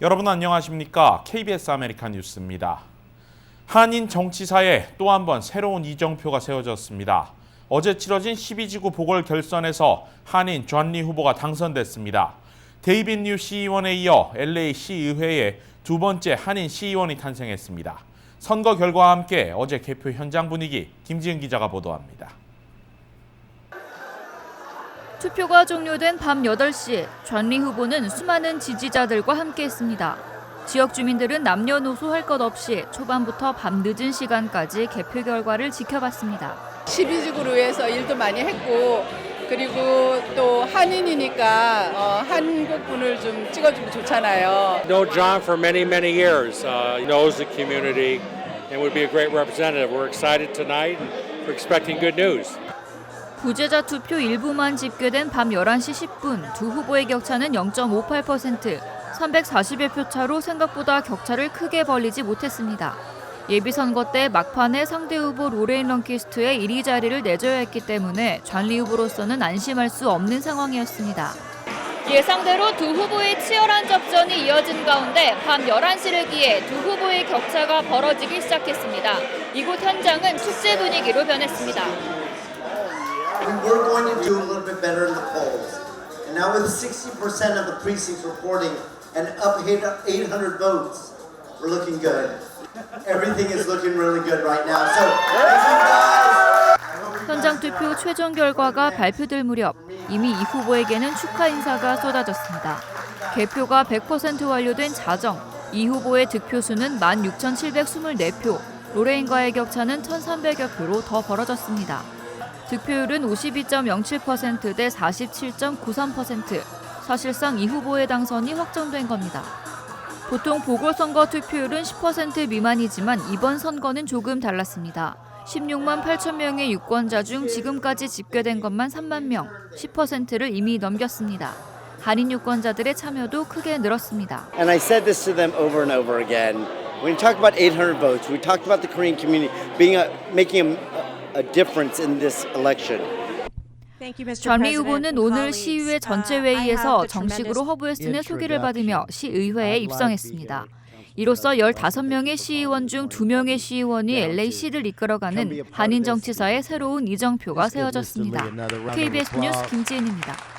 여러분 안녕하십니까? KBS 아메리칸 뉴스입니다. 한인 정치사에 또 한 번 새로운 이정표가 세워졌습니다. 어제 치러진 12지구 보궐 결선에서 한인 존리 후보가 당선됐습니다. 데이빗 뉴 시의원에 이어 LA 시의회에 두 번째 한인 시의원이 탄생했습니다. 선거 결과와 함께 어제 개표 현장 분위기 김지은 기자가 보도합니다. 투표가 종료된 밤 8시 존리 후보는 수많은 지지자들과 함께했습니다. 지역 주민들은 남녀노소 할 것 없이 초반부터 밤 늦은 시간까지 개표 결과를 지켜봤습니다. 12지구를 위해서 일도 많이 했고 그리고 또 한인이니까 어, 한국 분을 좀 찍어주면 좋잖아요. know John for many, many years. Uh, he knows the community and would be a great representative. We're excited tonight we're expecting good news. 부재자 투표 일부만 집계된 밤 11시 10분 두 후보의 격차는 0.58%, 340여 표 차로 생각보다 격차를 크게 벌리지 못했습니다. 예비선거 때 막판에 상대 후보 로레인 런키스트의 1위 자리를 내줘야 했기 때문에 존리 후보로서는 안심할 수 없는 상황이었습니다. 예상대로 두 후보의 치열한 접전이 이어진 가운데 밤 11시를 기해 두 후보의 격차가 벌어지기 시작했습니다. 이곳 현장은 축제 분위기로 변했습니다. We were going to do a little bit better in the polls. And now with 60% of the precincts reporting and up 800 votes, we're looking good. Everything is looking really good right now. So, thank you guys. 현장 투표 최종 결과가 발표될 무렵 이미 이 후보에게는 축하 인사가 쏟아졌습니다. 개표가 100% 완료된 자정, 이 후보의 득표수는 16,724표, 로레인과의 격차는 1,300여 표로 더 벌어졌습니다. 득표율은 52.07%대 47.93%, 사실상 이 후보의 당선이 확정된 겁니다. 보통 보궐선거 투표율은 10% 미만이지만 이번 선거는 조금 달랐습니다. 16만 8천 명의 유권자 중 지금까지 집계된 것만 3만 명, 10%를 이미 넘겼습니다. 한인 유권자들의 참여도 크게 늘었습니다. And I said this to them over and over again. When you talk about 800 votes, we talked about the Korean community being a, making a, a difference in this election. 존리 후보는 오늘 시의회 전체 회의에서 정식으로 허브웨스틴의 소개를 받으며 시의회에 입성했습니다. 이로써 15명의 시의원 중 2명의 시의원이 LA시를 이끌어가는 한인 정치사의 새로운 이정표가 세워졌습니다. KBS 뉴스 김지은입니다.